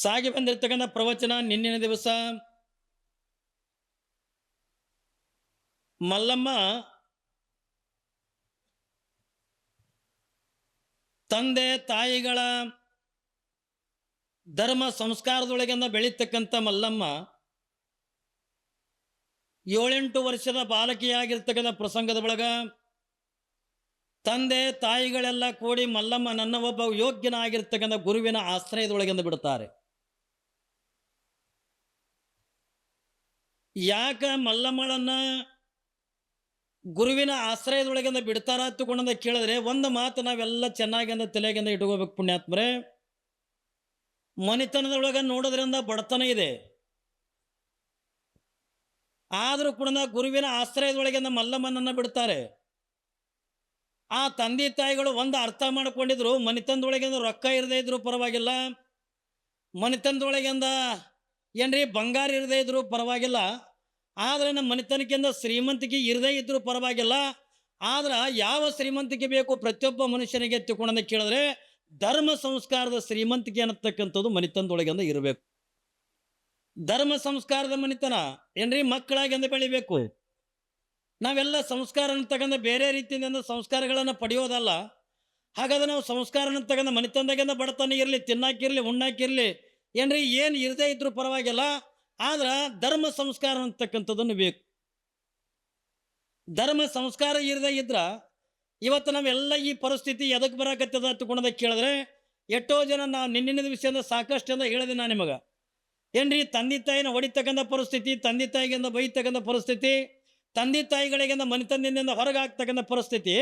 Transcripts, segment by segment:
ಸಾಗಿ ಬಂದಿರತಕ್ಕಂಥ ಪ್ರವಚನ ನಿನ್ನಿನ ದಿವಸ. ಮಲ್ಲಮ್ಮ ತಂದೆ ತಾಯಿಗಳ ಧರ್ಮ ಸಂಸ್ಕಾರದೊಳಗಿಂದ ಬೆಳೀತಕ್ಕಂಥ ಮಲ್ಲಮ್ಮ ಏಳೆಂಟು ವರ್ಷದ ಬಾಲಕಿಯಾಗಿರ್ತಕ್ಕಂಥ ಪ್ರಸಂಗದ ಒಳಗ ತಂದೆ ತಾಯಿಗಳೆಲ್ಲ ಕೂಡಿ ಮಲ್ಲಮ್ಮ ನನ್ನ ಒಬ್ಬ ಯೋಗ್ಯನಾಗಿರ್ತಕ್ಕಂಥ ಗುರುವಿನ ಆಶ್ರಯದೊಳಗಿಂದ ಬಿಡುತ್ತಾರೆ ಯಾಕ ಮಲ್ಲಮ್ಮಳನ್ನ ಗುರುವಿನ ಆಶ್ರಯದೊಳಗಿಂದ ಬಿಡ್ತಾರ ಹತ್ತುಕೊಂಡಂದ ಕೇಳಿದ್ರೆ ಒಂದು ಮಾತು ನಾವೆಲ್ಲ ಚೆನ್ನಾಗಿಂದ ತಲೆಗಿಂದ ಇಟ್ಕೋಬೇಕು ಪುಣ್ಯಾತ್ಮರೆ. ಮನೆತನದೊಳಗ ನೋಡೋದ್ರಿಂದ ಬಡತನ ಇದೆ. ಆದರೂ ಕೂಡ ಗುರುವಿನ ಆಶ್ರಯದೊಳಗಿಂದ ಮಲ್ಲಮ್ಮನನ್ನ ಬಿಡ್ತಾರೆ. ಆ ತಂದೆ ತಾಯಿಗಳು ಒಂದು ಅರ್ಥ ಮಾಡ್ಕೊಂಡಿದ್ರು ಮನೆತನದೊಳಗಿಂದ ರೊಕ್ಕ ಇರದೇ ಇದ್ರು ಪರವಾಗಿಲ್ಲ. ಮನಿತನದೊಳಗಿಂದ ಏನ್ರಿ? ಬಂಗಾರ ಇರದೇ ಇದ್ರು ಪರವಾಗಿಲ್ಲ. ಆದರೆ ನಮ್ಮ ಮನೆತನಕ್ಕಿಂತ ಶ್ರೀಮಂತಿಕೆ ಇರದೇ ಇದ್ರೂ ಪರವಾಗಿಲ್ಲ. ಆದ್ರೆ ಯಾವ ಶ್ರೀಮಂತಿಕೆ ಬೇಕು ಪ್ರತಿಯೊಬ್ಬ ಮನುಷ್ಯನಿಗೆ ತಿಳ್ಕೊಂಡ ಕೇಳಿದ್ರೆ ಧರ್ಮ ಸಂಸ್ಕಾರದ ಶ್ರೀಮಂತಿಕೆ ಅನ್ನತಕ್ಕಂಥದ್ದು ಮನೆತನದೊಳಗಿಂದ ಇರಬೇಕು. ಧರ್ಮ ಸಂಸ್ಕಾರದ ಮನೆತನ ಏನ್ರಿ? ಮಕ್ಕಳಾಗಿಂದ ಬೆಳಿಬೇಕು. ನಾವೆಲ್ಲ ಸಂಸ್ಕಾರ ತಗೊಂಡು ಬೇರೆ ರೀತಿಯಿಂದ ಸಂಸ್ಕಾರಗಳನ್ನು ಪಡೆಯೋದಲ್ಲ. ಹಾಗಾದ್ರೆ ನಾವು ಸಂಸ್ಕಾರನ ಅಂತಕ್ಕಂಥ ಮನೆತನದಾಗಿಂದ ಬಡತನ ಇರಲಿ, ತಿನ್ನಾಕಿರಲಿ, ಉಣ್ಣಾಕಿರ್ಲಿ ಏನ್ರಿ, ಏನು ಇರದೇ ಇದ್ರೂ ಪರವಾಗಿಲ್ಲ, ಆದ್ರೆ ಧರ್ಮ ಸಂಸ್ಕಾರ ಅಂತಕ್ಕಂಥದ್ದನ್ನು ಬೇಕು. ಧರ್ಮ ಸಂಸ್ಕಾರ ಇರದೇ ಇದ್ರೆ, ಇವತ್ತು ನಾವೆಲ್ಲ ಈ ಪರಿಸ್ಥಿತಿ ಎದಕ್ಕೆ ಬರಾಕತ್ತದ ಅಂತಕೊಂಡದ ಕೇಳಿದ್ರೆ, ಎಷ್ಟೋ ಜನ ನಾವು ನಿನ್ನಿನ ವಿಷಯದಿಂದ ಸಾಕಷ್ಟು ಅಂತ ಹೇಳಿದೆ ನಾನು ನಿಮಗೆ. ಏನ್ರಿ, ತಂದೆ ತಾಯಿನ ಹೊಡಿತಕ್ಕಂಥ ಪರಿಸ್ಥಿತಿ, ತಂದೆ ತಾಯಿಗಿಂತ ಬೈತಕ್ಕಂಥ ಪರಿಸ್ಥಿತಿ, ತಂದೆ ತಾಯಿಗಳಿಗಿಂತ ಮನೆತನದಿಂದ ಹೊರಗೆ ಹಾಕ್ತಕ್ಕಂಥ ಪರಿಸ್ಥಿತಿ,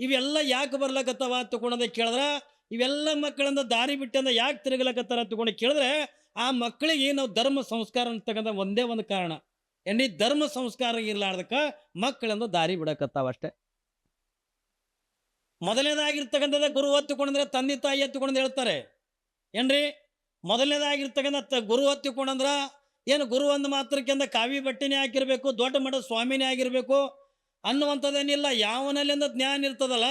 ಇವೆಲ್ಲ ಯಾಕೆ ಬರ್ಲಕತ್ತವ ತಗೊಂಡದ ಕೇಳಿದ್ರೆ ಇವೆಲ್ಲ ಮಕ್ಕಳಂದ ದಾರಿ ಬಿಟ್ಟಂದ ಯಾಕೆ ತಿರುಗಲಕತ್ತಾರ ತಗೊಂಡು ಕೇಳಿದ್ರೆ ಆ ಮಕ್ಕಳಿಗೆ ನಾವು ಧರ್ಮ ಸಂಸ್ಕಾರ ಅಂತಕ್ಕಂಥ ಒಂದೇ ಒಂದು ಕಾರಣ. ಎಣ್ಣಿ ಧರ್ಮ ಸಂಸ್ಕಾರ ಇರ್ಲಾರ್ದಕ್ಕ ಮಕ್ಕಳಂದ ದಾರಿ ಬಿಡಕತ್ತಾವ ಅಷ್ಟೇ. ಮೊದಲನೇದಾಗಿರ್ತಕ್ಕಂಥದ್ದು ಗುರು ಹೊತ್ತುಕೊಂಡ್ರೆ ತಂದೆ ತಾಯಿ ಎತ್ತುಕೊಂಡು ಹೇಳ್ತಾರೆ. ಏನ್ರಿ? ಮೊದಲನೇದಾಗಿರ್ತಕ್ಕಂಥ ಗುರು ಹೊತ್ತುಕೊಂಡಂದ್ರ ಏನು ಗುರು ಒಂದು ಅಂದ ಕಾವಿ ಬಟ್ಟೆನೇ ಹಾಕಿರ್ಬೇಕು ದೊಡ್ಡ ಮಠದ ಸ್ವಾಮಿನೇ ಆಗಿರ್ಬೇಕು ಅನ್ನುವಂಥದ್ದೇನಿಲ್ಲ. ಯಾವನಲ್ಲಿಂದ ಜ್ಞಾನ ಇರ್ತದಲ್ಲ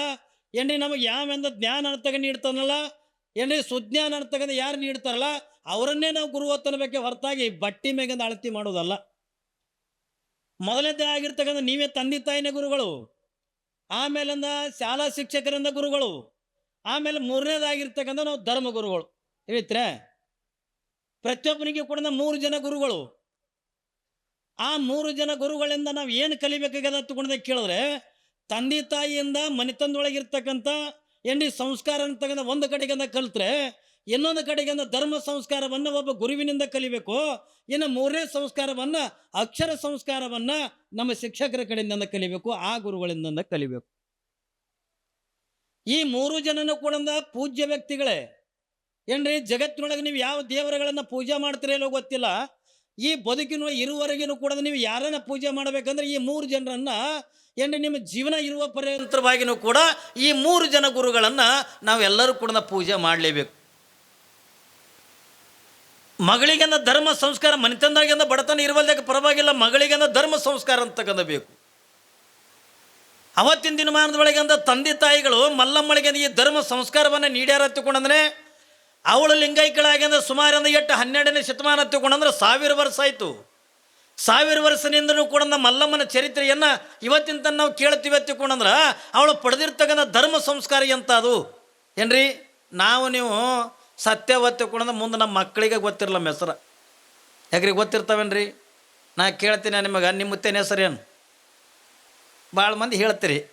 ಏನ್ರಿ ನಮಗೆ ಯಾವೆಂದ ಜ್ಞಾನ ಅರ್ಥಕ ನೀಡ್ತಾನಲ್ಲ? ಏನ್ರಿ ಸುಜ್ಞಾನ ಅರ್ಥಕ ಯಾರು ನೀಡ್ತಾರಲ್ಲ? ಅವರನ್ನೇ ನಾವು ಗುರು ಹೊತ್ತನ್ಬೇಕೆ ಹೊರತಾಗಿ ಬಟ್ಟಿ ಮೇಗಿಂದ ಅಳತಿ ಮಾಡೋದಲ್ಲ. ಮೊದಲನೇದೇ ಆಗಿರ್ತಕ್ಕಂಥ ನೀವೇ ತಂದೆ ತಾಯಿನೇ ಗುರುಗಳು. ಆಮೇಲಿಂದ ಶಾಲಾ ಶಿಕ್ಷಕರಿಂದ ಗುರುಗಳು. ಆಮೇಲೆ ಮೂರನೇದಾಗಿರ್ತಕ್ಕಂಥ ನಾವು ಧರ್ಮ ಗುರುಗಳು. ಹೇಳಿತ್ರೆ ಪ್ರತಿಯೊಬ್ಬನಿಗೆ ಕೂಡ ಮೂರು ಜನ ಗುರುಗಳು. ಆ ಮೂರು ಜನ ಗುರುಗಳಿಂದ ನಾವು ಏನು ಕಲಿಬೇಕಾಗ್ಯದ ತಗೊಂಡ ಕೇಳಿದ್ರೆ ತಂದೆ ತಾಯಿಯಿಂದ ಮನೆತನದೊಳಗಿರ್ತಕ್ಕಂಥ ಎಣ್ಣಿ ಸಂಸ್ಕಾರ ಅಂತಕ್ಕಂಥ ಒಂದು ಕಡೆಗಿಂದ ಕಲಿತ್ರೆ, ಇನ್ನೊಂದು ಕಡೆಗಿಂದ ಧರ್ಮ ಸಂಸ್ಕಾರವನ್ನು ಒಬ್ಬ ಗುರುವಿನಿಂದ ಕಲಿಬೇಕು. ಇನ್ನು ಮೂರನೇ ಸಂಸ್ಕಾರವನ್ನು ಅಕ್ಷರ ಸಂಸ್ಕಾರವನ್ನು ನಮ್ಮ ಶಿಕ್ಷಕರ ಕಡೆಯಿಂದ ಕಲಿಬೇಕು, ಆ ಗುರುಗಳಿಂದ ಕಲಿಬೇಕು. ಈ ಮೂರು ಜನನು ಕೂಡ ಪೂಜ್ಯ ವ್ಯಕ್ತಿಗಳೇ. ಏನ್ರಿ, ಜಗತ್ತಿನೊಳಗೆ ನೀವು ಯಾವ ದೇವರುಗಳನ್ನ ಪೂಜೆ ಮಾಡ್ತೀರ ಗೊತ್ತಿಲ್ಲ. ಈ ಬದುಕಿನ ಇರುವರೆಗಿನೂ ಕೂಡ ನೀವು ಯಾರನ್ನ ಪೂಜೆ ಮಾಡಬೇಕಂದ್ರೆ ಈ ಮೂರು ಜನರನ್ನ ಏನ್ರಿ ನಿಮ್ಮ ಜೀವನ ಇರುವ ಪರ್ಯಂತರವಾಗಿಯೂ ಕೂಡ ಈ ಮೂರು ಜನ ಗುರುಗಳನ್ನ ನಾವೆಲ್ಲರೂ ಕೂಡ ಪೂಜೆ ಮಾಡಲೇಬೇಕು. ಮಗಳಿಗೆಂದ ಧರ್ಮ ಸಂಸ್ಕಾರ ಮನೆತನದಾಗಿಂದ ಬಡತನ ಇರುವಲ್ದಾಗ ಪರವಾಗಿಲ್ಲ, ಮಗಳಿಗೆಂದ ಧರ್ಮ ಸಂಸ್ಕಾರ ಅಂತ ಬೇಕು ಅವತ್ತಿನ ದಿನಮಾನದೊಳಗೆಂದ ತಂದೆ ತಾಯಿಗಳು ಮಲ್ಲಮ್ಮಳಿಗೆ ಈ ಧರ್ಮ ಸಂಸ್ಕಾರವನ್ನು ನೀಡ್ಯಾರ ತಗೊಂಡಂದ್ರೆ ಅವಳು ಲಿಂಗೈಕ್ಗಳಾಗ್ಯಂದ ಸುಮಾರಿಂದ ಎಟ್ಟು ಹನ್ನೆರಡನೇ ಶತಮಾನ ತಗೊಂಡಂದ್ರೆ ಸಾವಿರ ವರ್ಷ ಆಯಿತು. ಸಾವಿರ ವರ್ಷದಿಂದನೂ ಕೂಡ ನಮ್ಮ ಮಲ್ಲಮ್ಮನ ಚರಿತ್ರೆಯನ್ನು ಇವತ್ತಿನ ನಾವು ಕೇಳ್ತೀವಿ ತಗೊಂಡಂದ್ರೆ ಅವಳು ಪಡೆದಿರ್ತಕ್ಕಂಥ ಧರ್ಮ ಸಂಸ್ಕಾರ ಎಂತ ಅದು? ಏನ್ರಿ? ನಾವು ನೀವು ಸತ್ಯ ಕೂಡ ಮುಂದೆ ನಮ್ಮ ಮಕ್ಕಳಿಗೆ ಗೊತ್ತಿರಲ್ಲ ಹೆಸರು. ಯಾಕ್ರಿ ಗೊತ್ತಿರ್ತಾವೇನ್ರಿ? ನಾ ಕೇಳ್ತೀನಿ ನಿಮಗೆ ನಿಮ್ಮ ಮುತ್ತೇನ ಹೆಸರು ಏನು? ಭಾಳ ಮಂದಿ ಹೇಳ್ತೀರಿ.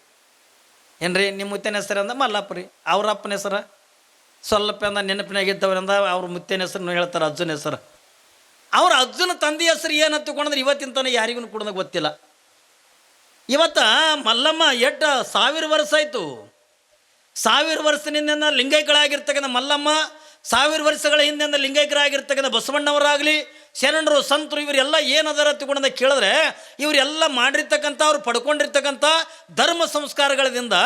ಏನ್ರಿ ನಿಮ್ಮ ಮುತ್ತೇನ ಹೆಸರು ಅಂದ ಮಲ್ಲಪ್ಪ ರೀ. ಅವ್ರ ಅಪ್ಪನ ಹೆಸರು? ಸ್ವಲ್ಪ ಅಂದ ನೆನಪಿನಾಗಿದ್ದವ್ರಿಂದ ಅವ್ರ ಮುತ್ತೇನ ಹೆಸರು ಹೇಳ್ತಾರೆ, ಅಜ್ಜನ ಹೆಸರು. ಅವ್ರ ಅರ್ಜುನ ತಂದೆ ಹೆಸರು ಏನಂತ ಹತ್ತುಕೊಂಡ್ರೆ ಇವತ್ತಿನ ತನಕ ಯಾರಿಗೂ ಕೂಡ ಗೊತ್ತಿಲ್ಲ. ಇವತ್ತ ಮಲ್ಲಮ್ಮ ಎಟ್ಟ ಸಾವಿರ ವರ್ಷ ಆಯಿತು. ಸಾವಿರ ವರ್ಷದಿಂದ ಲಿಂಗೈಗಳಾಗಿರ್ತಕ್ಕಂಥ ಮಲ್ಲಮ್ಮ ಸಾವಿರ ವರ್ಷಗಳ ಹಿಂದೆ ಲಿಂಗೈಕ್ಯರಾಗಿರ್ತಕ್ಕಂಥ ಬಸವಣ್ಣವರಾಗಲಿ, ಶರಣರು, ಸಂತರು, ಇವರೆಲ್ಲ ಏನದರ ತಿಳ್ಕೊಂಡಂತ ಕೇಳಿದ್ರೆ ಇವರೆಲ್ಲ ಮಾಡಿರ್ತಕ್ಕಂಥ ಅವ್ರು ಪಡ್ಕೊಂಡಿರ್ತಕ್ಕಂಥ ಧರ್ಮ ಸಂಸ್ಕಾರಗಳಿಂದ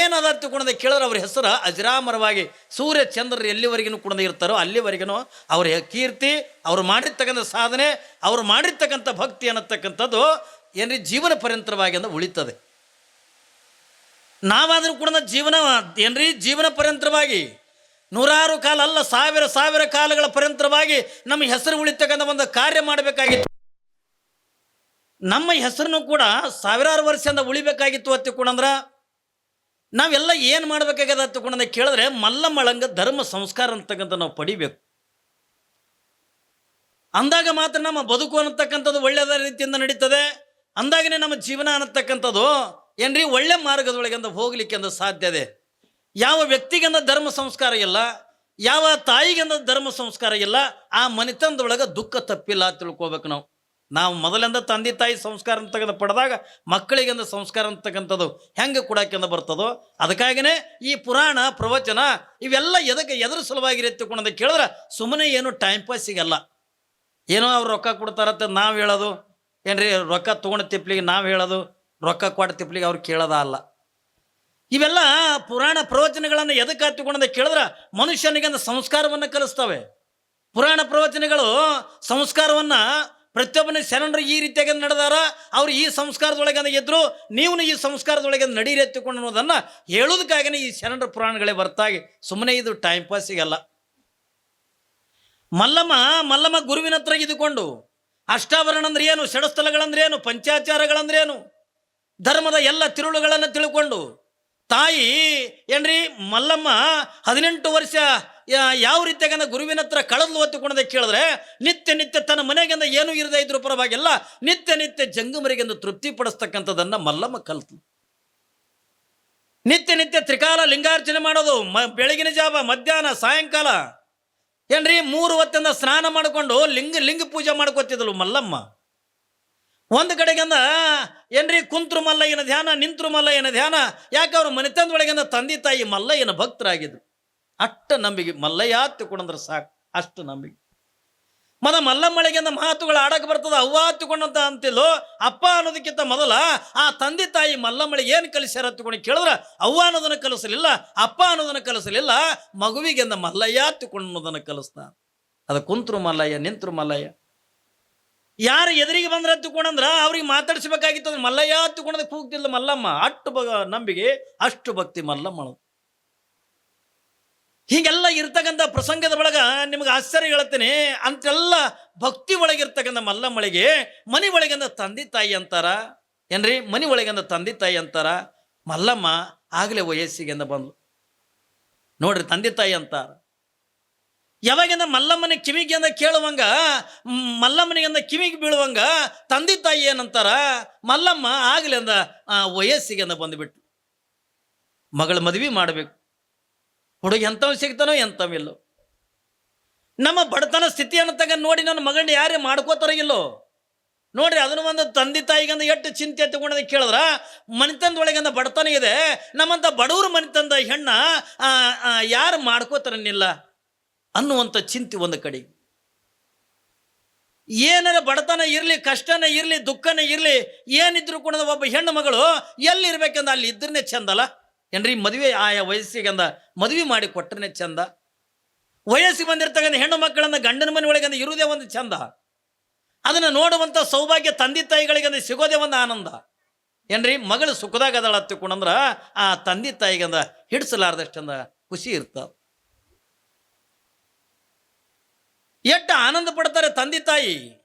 ಏನದ ತಿಳ್ಕೊಂಡಂತ ಕೇಳಿದ್ರೆ ಅವ್ರ ಹೆಸರು ಅಜರಾಮರವಾಗಿ ಸೂರ್ಯ ಚಂದ್ರರು ಎಲ್ಲಿವರೆಗೂ ಕೂಡ ಇರ್ತಾರೋ ಅಲ್ಲಿವರೆಗೂ ಅವ್ರ ಕೀರ್ತಿ, ಅವರು ಮಾಡಿರ್ತಕ್ಕಂಥ ಸಾಧನೆ, ಅವ್ರು ಮಾಡಿರ್ತಕ್ಕಂಥ ಭಕ್ತಿ ಅನ್ನತಕ್ಕಂಥದ್ದು ಏನ್ರಿ ಜೀವನ ಪರ್ಯಂತರವಾಗಿ ಅಂದ ಉಳಿತದೆ. ನಾವಾದರೂ ಕೂಡ ಜೀವನ ಏನ್ರಿ ಜೀವನ ಪರ್ಯಂತರವಾಗಿ ನೂರಾರು ಕಾಲ ಅಲ್ಲ, ಸಾವಿರ ಸಾವಿರ ಕಾಲಗಳ ಪರ್ಯಂತರವಾಗಿ ನಮ್ಮ ಹೆಸರು ಉಳಿತಕ್ಕಂಥ ಒಂದು ಕಾರ್ಯ ಮಾಡಬೇಕಾಗಿತ್ತು. ನಮ್ಮ ಹೆಸರನ್ನು ಕೂಡ ಸಾವಿರಾರು ವರ್ಷದಿಂದ ಉಳಿಬೇಕಾಗಿತ್ತು ಅತ್ತಿಕೊಂಡ್ರ ನಾವೆಲ್ಲ ಏನು ಮಾಡ್ಬೇಕಾಗ್ಯದ ಅತ್ತಿಕೊಂಡ ಕೇಳಿದ್ರೆ ಮಳಂಗ ಧರ್ಮ ಸಂಸ್ಕಾರ ಅಂತಕ್ಕಂಥ ನಾವು ಪಡಿಬೇಕು. ಅಂದಾಗ ಮಾತ್ರ ನಮ್ಮ ಬದುಕು ಅನ್ನತಕ್ಕಂಥದ್ದು ಒಳ್ಳೆಯದ ರೀತಿಯಿಂದ ನಡೀತದೆ. ಅಂದಾಗನೇ ನಮ್ಮ ಜೀವನ ಅನ್ನತಕ್ಕಂಥದ್ದು ಏನ್ರಿ, ಒಳ್ಳೆ ಮಾರ್ಗದೊಳಗೆ ಹೋಗ್ಲಿಕ್ಕೆ ಅಂತ ಸಾಧ್ಯ ಇದೆ ಯಾವ ವ್ಯಕ್ತಿಗೆಂದ ಧರ್ಮ ಸಂಸ್ಕಾರ ಇಲ್ಲ, ಯಾವ ತಾಯಿಗೆಂದ ಧರ್ಮ ಸಂಸ್ಕಾರ ಇಲ್ಲ, ಆ ಮನೆತನದೊಳಗೆ ದುಃಖ ತಪ್ಪಿಲ್ಲ ಅಂತ ತಿಳ್ಕೊಬೇಕು ನಾವು. ನಾವು ಮೊದಲಿಂದ ತಂದೆ ತಾಯಿ ಸಂಸ್ಕಾರ ಅಂತಕ್ಕಂಥ ಪಡೆದಾಗ ಮಕ್ಕಳಿಗೆಂದ ಸಂಸ್ಕಾರ ಅಂತಕ್ಕಂಥದ್ದು ಹೆಂಗೆ ಕೊಡೋಕೆಂದ ಬರ್ತದೋ, ಅದಕ್ಕಾಗಿನೇ ಈ ಪುರಾಣ, ಪ್ರವಚನ ಇವೆಲ್ಲ ಎದಕ್ಕೆ ಎದ್ರ ಸಲುವಾಗಿ ಎತ್ತಿಕೊಂಡಂತ ಕೇಳಿದ್ರೆ ಸುಮ್ಮನೆ ಏನು ಟೈಮ್ ಪಾಸ್ ಸಿಗಲ್ಲ ಏನೋ ಅವ್ರು ರೊಕ್ಕ ಕೊಡ್ತಾರಂತ ನಾವು ಹೇಳೋದು, ಏನ್ರಿ ರೊಕ್ಕ ತೊಗೊಂಡು ತಿಪ್ಲಿಗೆ ನಾವು ಹೇಳೋದು, ರೊಕ್ಕ ಕೊಟ್ಟು ತಿಪ್ಲಿಗೆ ಅವ್ರು ಕೇಳೋದ ಅಲ್ಲ. ಇವೆಲ್ಲ ಪುರಾಣ ಪ್ರವಚನಗಳನ್ನು ಎದಕ್ಕೆ ಹತ್ತಿಕೊಂಡಂತ ಕೇಳಿದ್ರೆ ಮನುಷ್ಯನಿಗೆ ಒಂದು ಸಂಸ್ಕಾರವನ್ನು ಕಲಿಸ್ತವೆ. ಪುರಾಣ ಪ್ರವಚನಗಳು ಸಂಸ್ಕಾರವನ್ನು ಪ್ರತಿಯೊಬ್ಬನ ಶರಣರು ಈ ರೀತಿಯಾಗಿ ನಡೆದಾರ, ಅವ್ರು ಈ ಸಂಸ್ಕಾರದೊಳಗೆ ಎದ್ರು ನೀವು ಈ ಸಂಸ್ಕಾರದೊಳಗೆ ನಡೀರಿ ಎತ್ತಿಕೊಂಡು ಅನ್ನೋದನ್ನು ಹೇಳೋದಕ್ಕಾಗನೇ ಈ ಶರಣರ ಪುರಾಣಗಳೇ ಬರ್ತಾಗಿ. ಸುಮ್ಮನೆ ಇದು ಟೈಮ್ ಪಾಸಿಗಲ್ಲ ಮಲ್ಲಮ್ಮ ಮಲ್ಲಮ್ಮ ಗುರುವಿನ ಹತ್ರ ಇದ್ದುಕೊಂಡು ಅಷ್ಟಾವರಣ ಅಂದ್ರೆ ಏನು ಷಡಸ್ಥಲಗಳಂದ್ರೆ ಏನು ಪಂಚಾಚಾರಗಳಂದ್ರೆ ಏನು, ಧರ್ಮದ ಎಲ್ಲ ತಿರುಳುಗಳನ್ನು ತಿಳ್ಕೊಂಡು ತಾಯಿ, ಏನ್ರಿ ಮಲ್ಲಮ್ಮ ಹದಿನೆಂಟು ವರ್ಷ ಯಾವ ರೀತಿಯಾಗಂದ ಗುರುವಿನ ಹತ್ರ ಕಳೆದು ಹೊತ್ತುಕೊಂಡದೆ ಕೇಳಿದ್ರೆ, ನಿತ್ಯ ನಿತ್ಯ ತನ್ನ ಮನೆಗಿಂದ ಏನು ಇರದೇ ಇದ್ರ ಪರವಾಗಿಲ್ಲ, ನಿತ್ಯ ನಿತ್ಯ ಜಂಗಮರಿಗೆಂದು ತೃಪ್ತಿ ಪಡಿಸ್ತಕ್ಕಂಥದ್ದನ್ನ ಮಲ್ಲಮ್ಮ ಕಲ್ತು ನಿತ್ಯ ನಿತ್ಯ ತ್ರಿಕಾಲ ಲಿಂಗಾರ್ಚನೆ ಮಾಡೋದು, ಮ, ಬೆಳಗಿನ ಜಾವ, ಮಧ್ಯಾಹ್ನ, ಸಾಯಂಕಾಲ. ಏನ್ರಿ ಮೂರು ಹೊತ್ತಿಂದ ಸ್ನಾನ ಮಾಡಿಕೊಂಡು ಲಿಂಗ ಲಿಂಗ ಪೂಜೆ ಮಾಡ್ಕೋತಿದ್ಲು ಮಲ್ಲಮ್ಮ. ಒಂದು ಕಡೆಗಿಂದ, ಏನ್ರಿ ಕುಂತ್ರು ಮಲ್ಲಯ್ಯನ ಧ್ಯಾನ, ನಿಂತ್ರು ಮಲ್ಲಯ್ಯನ ಧ್ಯಾನ, ಯಾಕೆ ಅವ್ರ ಮನೆತನದೊಳಗಿಂದ ತಂದೆ ತಾಯಿ ಮಲ್ಲಯ್ಯನ ಭಕ್ತರಾಗಿದ್ರು? ಅಷ್ಟ ನಂಬಿಕೆ, ಮಲ್ಲಯ್ಯ ತಿಕೊಂಡ್ರೆ ಸಾಕು, ಅಷ್ಟು ನಂಬಿಕೆ. ಮದ ಮಲ್ಲಮ್ಮಳಿಗೆಂದ ಮಾತುಗಳು ಆಡಕ್ಕೆ ಬರ್ತದ, ಅವ್ವ ಹತ್ತುಕೊಂಡಂತ ಅಂತಿಲ್ಲೋ, ಅಪ್ಪ ಅನ್ನೋದಕ್ಕಿಂತ ಮೊದಲ ಆ ತಂದೆ ತಾಯಿ ಮಲ್ಲಮ್ಮಳಿ ಏನು ಕಲಿಸ್ಯಾರ ತಗೊಂಡು ಕೇಳಿದ್ರೆ, ಅವ್ವ ಅನ್ನೋದನ್ನ ಕಲಿಸಲಿಲ್ಲ, ಅಪ್ಪ ಅನ್ನೋದನ್ನ ಕಲಿಸಲಿಲ್ಲ, ಮಗುವಿಗೆಂದ ಮಲ್ಲಯ್ಯ ಹತ್ತುಕೊಂಡು ಅನ್ನೋದನ್ನು ಕಲಿಸ್ತಾನೆ. ಅದು ಕುಂತ್ರು ಮಲ್ಲಯ್ಯ, ನಿಂತ್ರು ಮಲ್ಲಯ್ಯ. ಯಾರು ಎದುರಿಗೆ ಬಂದ್ರೆ ಹತ್ತುಕೊಂಡಂದ್ರ ಅವ್ರಿಗೆ ಮಾತಾಡಿಸ್ಬೇಕಾಗಿತ್ತು ಅಂದ್ರೆ ಮಲ್ಲಯ್ಯ ಹತ್ತುಕೊಂಡದ ಕೂಗ್ತಿಲ್ಲ ಮಲ್ಲಮ್ಮ. ಅಷ್ಟು ಬಗ ನಂಬಿಕೆ, ಅಷ್ಟು ಭಕ್ತಿ ಮಲ್ಲಮ್ಮಳು. ಹೀಗೆಲ್ಲ ಇರ್ತಕ್ಕಂಥ ಪ್ರಸಂಗದ ಒಳಗ ನಿಮಗೆ ಆಶ್ಚರ್ಯ ಹೇಳ್ತೇನೆ ಅಂತೆಲ್ಲ ಭಕ್ತಿ ಒಳಗಿರ್ತಕ್ಕಂಥ ಮಲ್ಲಮ್ಮಳಿಗೆ ಮನೆ ಒಳಗಿಂದ ತಂದೆ ತಾಯಿ ಅಂತಾರ. ಏನ್ರಿ? ಮನೆ ಒಳಗಿಂದ ತಂದೆ ತಾಯಿ ಅಂತಾರ. ಮಲ್ಲಮ್ಮ ಆಗಲೇ ವಯಸ್ಸಿಗೆಂದ ಬಂದ್ಲು. ನೋಡ್ರಿ ತಂದೆ ತಾಯಿ ಅಂತಾರ. ಯಾವಾಗಿಂದ ಮಲ್ಲಮ್ಮನ ಕಿವಿಗೆ ಅಂದ ಕೇಳುವಂಗ ಮಲ್ಲಮ್ಮನಿಗೆಂದ ಕಿವಿಗೆ ಬೀಳುವಂಗ ತಂದೆ ತಾಯಿ ಏನಂತಾರ ಮಲ್ಲಮ್ಮ ಆಗಲಿ ಅಂದ ಆ, ವಯಸ್ಸಿಗೆ ಅಂದ ಬಂದುಬಿಟ್ಟು ಮಗಳ ಮದುವೆ ಮಾಡಬೇಕು. ಹುಡುಗ ಎಂಥವ್ ಸಿಗ್ತಾನೋ ಎಂಥವಿಲ್ಲೋ ನಮ್ಮ ಬಡತನ ಸ್ಥಿತಿಯನ್ನು ತಗ ನೋಡಿ ನನ್ನ ಮಗನ ಯಾರೇ ಮಾಡ್ಕೋತಾರ ಇಲ್ಲೋ. ನೋಡ್ರಿ ಅದನ್ನು ಒಂದು ತಂದೆ ತಾಯಿಗಂದ ಎಷ್ಟು ಚಿಂತೆ ತಗೊಂಡದ ಕೇಳಿದ್ರ ಮನೆತನದೊಳಗಂದ ಬಡತನ ಇದೆ ನಮ್ಮಂಥ ಬಡವ್ರ ಮನೆತನದ ಹೆಣ್ಣ ಯಾರು ಮಾಡ್ಕೋತಾರನ್ನಿಲ್ಲ. ಅನ್ನುವಂಥ ಚಿಂತೆ ಒಂದು ಕಡೆ. ಏನಾರ ಬಡತನ ಇರಲಿ, ಕಷ್ಟನೇ ಇರಲಿ, ದುಃಖನೇ ಇರಲಿ, ಏನಿದ್ರು ಕೂಡ ಒಬ್ಬ ಹೆಣ್ಣು ಮಗಳು ಎಲ್ಲಿರ್ಬೇಕಂದ ಅಲ್ಲಿ ಇದ್ರನೇ ಚಂದಲ್ಲ ಏನ್ರಿ, ಮದುವೆ ಆಯಾ ವಯಸ್ಸಿಗೆ ಅಂದ ಮದುವೆ ಮಾಡಿ ಕೊಟ್ಟರೆ ಚಂದ? ವಯಸ್ಸಿಗೆ ಬಂದಿರ್ತಕ್ಕಂಥ ಹೆಣ್ಣು ಮಕ್ಕಳನ್ನ ಗಂಡನ ಮನೆ ಒಳಗಂದ ಇರುವುದೇ ಒಂದು ಚಂದ. ಅದನ್ನು ನೋಡುವಂಥ ಸೌಭಾಗ್ಯ ತಂದೆ ತಾಯಿಗಳಿಗಂದ ಸಿಗೋದೇ ಒಂದು ಆನಂದ. ಏನ್ರಿ, ಮಗಳು ಸುಖದಾಗ ಅದಳ ಆ ತಂದೆ ತಾಯಿಗಂದ ಹಿಡಿಸಲಾರ್ದಷ್ಟಂದ ಖುಷಿ ಇರ್ತದ ಎಷ್ಟು ಆನಂದ ಪಡ್ತಾರೆ ತಂದೆ ತಾಯಿ?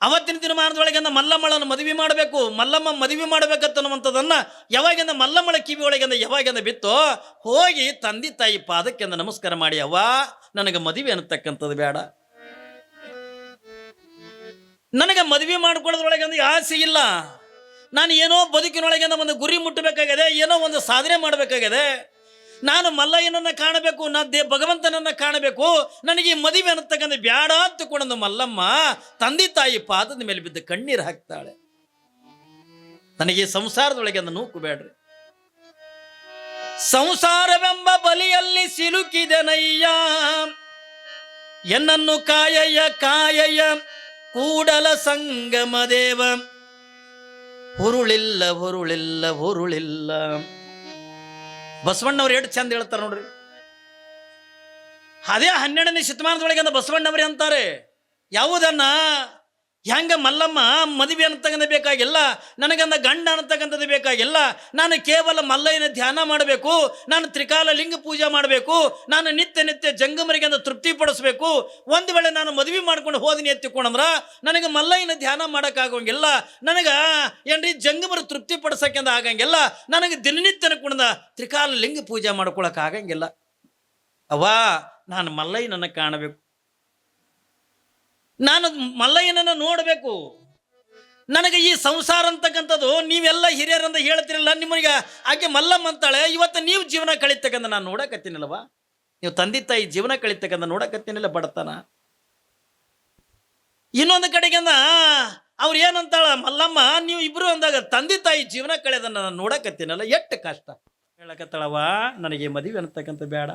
ಅವತ್ತಿನ ದಿನಮಾನದೊಳಗಿಂದ ಮಲ್ಲಮ್ಮಳನ್ನು ಮದುವೆ ಮಾಡಬೇಕು, ಮಲ್ಲಮ್ಮ ಮದುವೆ ಮಾಡಬೇಕತ್ತನ್ನುವಂಥದ್ದನ್ನು ಯಾವಾಗಿಂದ ಮಲ್ಲಮ್ಮಳ ಕಿವಿ ಒಳಗಿಂದ ಯಾವಾಗಿಂದ ಬಿತ್ತೋ, ಹೋಗಿ ತಂದೆ ತಾಯಿ ಪಾದಕ್ಕೆಂದ ನಮಸ್ಕಾರ ಮಾಡಿ, ಅವ್ವ, ನನಗೆ ಮದುವೆ ಅನ್ನತಕ್ಕಂಥದ್ದು ಬೇಡ. ನನಗೆ ಮದುವೆ ಮಾಡ್ಕೊಳ್ಳೋದ್ರೊಳಗಿಂದ ಆಸೆ ಇಲ್ಲ. ನಾನು ಏನೋ ಬದುಕಿನೊಳಗಿಂದ ಒಂದು ಗುರಿ ಮುಟ್ಟಬೇಕಾಗಿದೆ, ಏನೋ ಒಂದು ಸಾಧನೆ ಮಾಡಬೇಕಾಗಿದೆ. ನಾನು ಮಲ್ಲಯ್ಯನನ್ನ ಕಾಣಬೇಕು, ನಾ ದೇ ಭಗವಂತನನ್ನ ಕಾಣಬೇಕು, ನನಗೆ ಮದುವೆ ಅನ್ನತಕ್ಕಂಥ ಬ್ಯಾಡ ಅಂತಕೊಂಡು ಮಲ್ಲಮ್ಮ ತಂದೆ ತಾಯಿ ಪಾದದ ಮೇಲೆ ಬಿದ್ದು ಕಣ್ಣೀರು ಹಾಕ್ತಾಳೆ. ನನಗೆ ಸಂಸಾರದೊಳಗೆ ಅಂದ ನೂಕು ಬೇಡ್ರಿ. ಸಂಸಾರವೆಂಬ ಬಲಿಯಲ್ಲಿ ಸಿಲುಕಿದೆನಯ್ಯ ಎನ್ನನ್ನು ಕಾಯಯ್ಯ ಕಾಯಯ್ಯ, ಕೂಡಲ ಸಂಗಮ ದೇವ. ಹುರುಳಿಲ್ಲ ಹುರುಳಿಲ್ಲ ಹುರುಳಿಲ್ಲ. ಬಸವಣ್ಣವ್ರು ಎಷ್ಟು ಚಂದ ಹೇಳ್ತಾರೆ ನೋಡ್ರಿ. ಅದೇ ಹನ್ನೆರಡನೇ ಶತಮಾನದೊಳಗೆ ಬಸವಣ್ಣವ್ರೆ ಅಂತಾರೆ ಯಾವುದನ್ನ? ಹೆಂಗ ಮಲ್ಲಮ್ಮ ಮದುವೆ ಅನ್ನತಕ್ಕಂಥ ಬೇಕಾಗಿಲ್ಲ ನನಗಂದ ಗಂಡ ಅನ್ನತಕ್ಕಂಥದ್ದು ಬೇಕಾಗಿಲ್ಲ ನಾನು ಕೇವಲ ಮಲ್ಲಯ್ಯನ ಧ್ಯಾನ ಮಾಡಬೇಕು, ನಾನು ತ್ರಿಕಾಲ ಲಿಂಗ ಪೂಜೆ ಮಾಡಬೇಕು, ನಾನು ನಿತ್ಯ ನಿತ್ಯ ಜಂಗಮರಿಗೆ ಅಂದ ತೃಪ್ತಿ ಪಡಿಸ್ಬೇಕು. ಒಂದು ವೇಳೆ ನಾನು ಮದುವೆ ಮಾಡ್ಕೊಂಡು ಹೋದಿನಿ ಎತ್ತಿಕೊಂಡಂದ್ರ ನನಗೆ ಮಲ್ಲಯ್ಯನ ಧ್ಯಾನ ಮಾಡೋಕ್ಕಾಗೋಂಗಿಲ್ಲ ನನಗೆ, ಏನ್ರಿ, ಜಂಗಮರ ತೃಪ್ತಿ ಪಡಿಸೋಕೆಂದ ಆಗಂಗಿಲ್ಲ. ನನಗೆ ದಿನನಿತ್ಯನ ಕುಣದ ತ್ರಿಕಾಲ ಲಿಂಗ ಪೂಜೆ ಮಾಡ್ಕೊಳಕ್ ಆಗಂಗಿಲ್ಲ. ಅವ್ವಾ, ನಾನು ಮಲ್ಲಯ್ಯನನ್ನು ಕಾಣಬೇಕು. ನಾನು ಮಲ್ಲಯ್ಯನನ್ನು ನೋಡಬೇಕು. ನನಗೆ ಈ ಸಂಸಾರ ಅಂತಕ್ಕಂಥದ್ದು ನೀವೆಲ್ಲ ಹಿರಿಯರಂತ ಹೇಳ್ತಿರಲ್ಲ ನಿಮಗೆ ಆಕೆ ಮಲ್ಲಮ್ಮ ಅಂತಾಳೆ. ಇವತ್ತು ನೀವು ಜೀವನ ಕಳಿತಕ್ಕಂಥ ನಾನು ನೋಡಕತ್ತೀನಿಲ್ಲವಾ ನೀವು ತಂದೆ ತಾಯಿ ಜೀವನ ಕಳಿತಕ್ಕಂಥ ನೋಡಕತ್ತೀನಿಲ್ಲ ಬಡತನ? ಇನ್ನೊಂದು ಕಡೆಗೆಂದ ಅವ್ರು ಏನಂತಾಳ, ಮಲ್ಲಮ್ಮ, ನೀವು ಇಬ್ರು ಅಂದಾಗ ತಂದೆ ತಾಯಿ ಜೀವನ ಕಳೆದನ್ನ ನಾನು ನೋಡಕತ್ತೀನಲ್ಲ. ಎಷ್ಟು ಕಷ್ಟ. ಹೇಳಕತ್ತಾಳವ ನನಗೆ ಮದುವೆ ಅನ್ನತಕ್ಕಂಥ ಬೇಡ.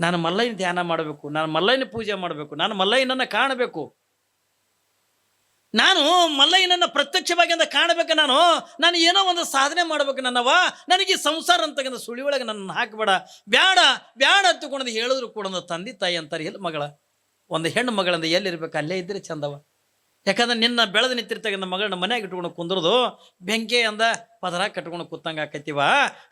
ನಾನು ಮಲ್ಲಯ್ಯನ ಧ್ಯಾನ ಮಾಡಬೇಕು, ನಾನು ಮಲ್ಲಯ್ಯನ ಪೂಜೆ ಮಾಡಬೇಕು, ನಾನು ಮಲ್ಲಯ್ಯನನ್ನು ಕಾಣಬೇಕು. ನಾನು ಮಲ್ಲಯ್ಯನನ್ನು ಪ್ರತ್ಯಕ್ಷವಾಗಿ ಅಂತ ಕಾಣಬೇಕು ನಾನು ನಾನು ಏನೋ ಒಂದು ಸಾಧನೆ ಮಾಡಬೇಕು ನನ್ನವ ನನಗೆ ಸಂಸಾರ ಅಂತಕ್ಕಂಥ ಸುಳಿ ಒಳಗೆ ನನ್ನ ಹಾಕಬೇಡ. ಬ್ಯಾಡ ಬ್ಯಾಡ ಅಂತಕೊಂಡು ಹೇಳಿದ್ರು ಕೂಡ ತಂದೆ ತಾಯಿ ಅಂತಾರೆ, ಎಲ್ಲಿ ಮಗಳ? ಒಂದು ಹೆಣ್ಣು ಮಗಳಂದ ಎಲ್ಲಿರ್ಬೇಕು? ಅಲ್ಲೇ ಇದ್ರೆ ಚಂದವ. ಯಾಕಂದ್ರೆ ನಿನ್ನ ಬೆಳೆದು ನಿಂತಿರ್ತಕ್ಕಂಥ ಮಗಳನ್ನ ಮನೆಯಾಗ ಇಟ್ಕೊಂಡು ಕುಂದ್ರದು ಬೆಂಕಿ ಅಂದ ಪದರ ಕಟ್ಕೊಂಡು ಕೂತಂಗೆ ಆಕೈತಿವ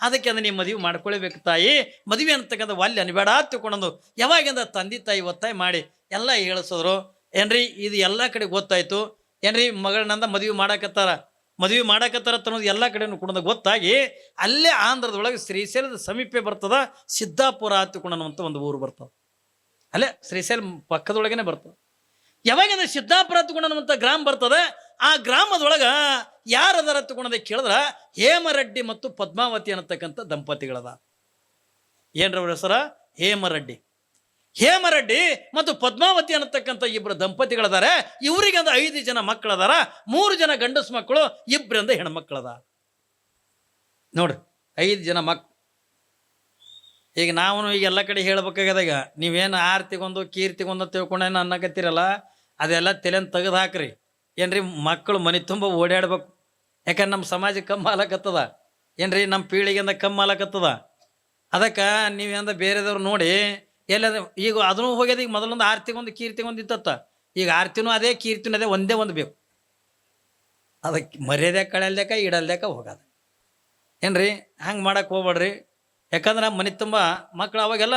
ಅದಕ್ಕೆ ಅಂದ್ರೆ ನೀವು ಮದುವೆ ಮಾಡ್ಕೊಳ್ಬೇಕು ತಾಯಿ. ಮದುವೆ ಅಂತಕ್ಕಂಥ ವಾಲ್ಯ ಅನ್ಬೇಡ ತಿಳ್ಕೊಂಡಂದು ಯಾವಾಗಿಂದ ತಂದೆ ತಾಯಿ ಒತ್ತಾಯ ಮಾಡಿ ಎಲ್ಲ ಹೇಳಿಸಿದ್ರು. ಏನ್ರಿ, ಇದು ಎಲ್ಲ ಕಡೆ ಗೊತ್ತಾಯ್ತು. ಏನ್ರಿ, ಮಗಳನ್ನಂದ ಮದುವೆ ಮಾಡಾಕತ್ತಾರ? ಮದುವೆ ಮಾಡಾಕತ್ತಾರ ಅನ್ನೋದು ಎಲ್ಲ ಕಡೆನೂ ಕುಣದ ಗೊತ್ತಾಗಿ ಅಲ್ಲೇ ಆಂಧ್ರದೊಳಗೆ ಶ್ರೀಶೈಲದ ಸಮೀಪ ಬರ್ತದ ಸಿದ್ದಾಪುರ ಅನ್ನುವಂಥ ಒಂದು ಊರು ಬರ್ತದೆ. ಅಲ್ಲೇ ಶ್ರೀಶೈಲ ಪಕ್ಕದೊಳಗೇನೆ ಬರ್ತದೆ. ಯಾವಾಗಿಂದ ಸಿದ್ದಾಪುರ ಅನ್ನುವಂಥ ಗ್ರಾಮ ಬರ್ತದೆ. ಆ ಗ್ರಾಮದೊಳಗ ಯಾರು ಅದರ ಹತ್ಕೊಂಡದ ಕೇಳಿದ್ರ? ಹೇಮರೆಡ್ಡಿ ಮತ್ತು ಪದ್ಮಾವತಿ ಅನ್ನತಕ್ಕಂಥ ದಂಪತಿಗಳದ. ಏನ್ರವ್ರ ಹೆಸರ? ಹೇಮರೆಡ್ಡಿ. ಹೇಮರೆಡ್ಡಿ ಮತ್ತು ಪದ್ಮಾವತಿ ಅನ್ನತಕ್ಕಂಥ ಇಬ್ಬರು ದಂಪತಿಗಳದಾರೆ. ಇವರಿಗೆ ಒಂದು ಐದು ಜನ ಮಕ್ಕಳದಾರ. ಮೂರು ಜನ ಗಂಡಸು ಮಕ್ಕಳು ಇಬ್ಬರಿಂದ ಹೆಣ್ಮಕ್ಳದ ನೋಡ್ರಿ, ಐದು ಜನ ಮಕ್ ಈಗ ನಾವು ಈಗ ಎಲ್ಲ ಕಡೆ ಹೇಳ್ಬೇಕಾಗ್ಯದಾಗ ನೀವೇನು ಆರ್ತಿಗೊಂದು, ಕೀರ್ತಿಗೊಂದು ತಿಳ್ಕೊಂಡೇನು ಅನ್ನಕತ್ತೀರಲ್ಲ, ಅದೆಲ್ಲ ತಲೆನ ತೆಗೆದು ಹಾಕ್ರಿ. ಏನ್ರಿ, ಮಕ್ಕಳು ಮನೆ ತುಂಬ ಓಡಾಡ್ಬೇಕು. ಯಾಕಂದ್ರೆ ನಮ್ಮ ಸಮಾಜ ಕಮ್ಮಿ ಆಲಕತ್ತದ. ಏನ್ರಿ, ನಮ್ಮ ಪೀಳಿಗೆಯಿಂದ ಕಮ್ಮಿ ಆಲಕತ್ತದ. ಅದಕ್ಕೆ ನೀವೇಂದ ಬೇರೆದವ್ರು ನೋಡಿ ಎಲ್ಲದ ಈಗ ಅದನ್ನು ಹೋಗ್ಯದ, ಈಗ ಮೊದಲೊಂದು ಆರ್ತಿಗೊಂದು, ಕೀರ್ತಿಗೊಂದು ಇತ್ತತ್ತ. ಈಗ ಆರ್ತಿನೂ ಅದೇ, ಕೀರ್ತಿನೂ ಅದೇ, ಒಂದೇ ಒಂದು ಬೇಕು. ಅದಕ್ಕೆ ಮರ್ಯಾದೆ ಕಳೆಯಲ್ದೇಕ, ಇಡಲ್ದೇಕ ಹೋಗೋದ. ಏನ್ರಿ, ಹಂಗೆ ಮಾಡಕ್ಕೆ ಹೋಗ್ಬೇಡ್ರಿ ಯಾಕಂದ್ರೆ ಮನೆ ತುಂಬ ಮಕ್ಳು ಅವಾಗೆಲ್ಲ,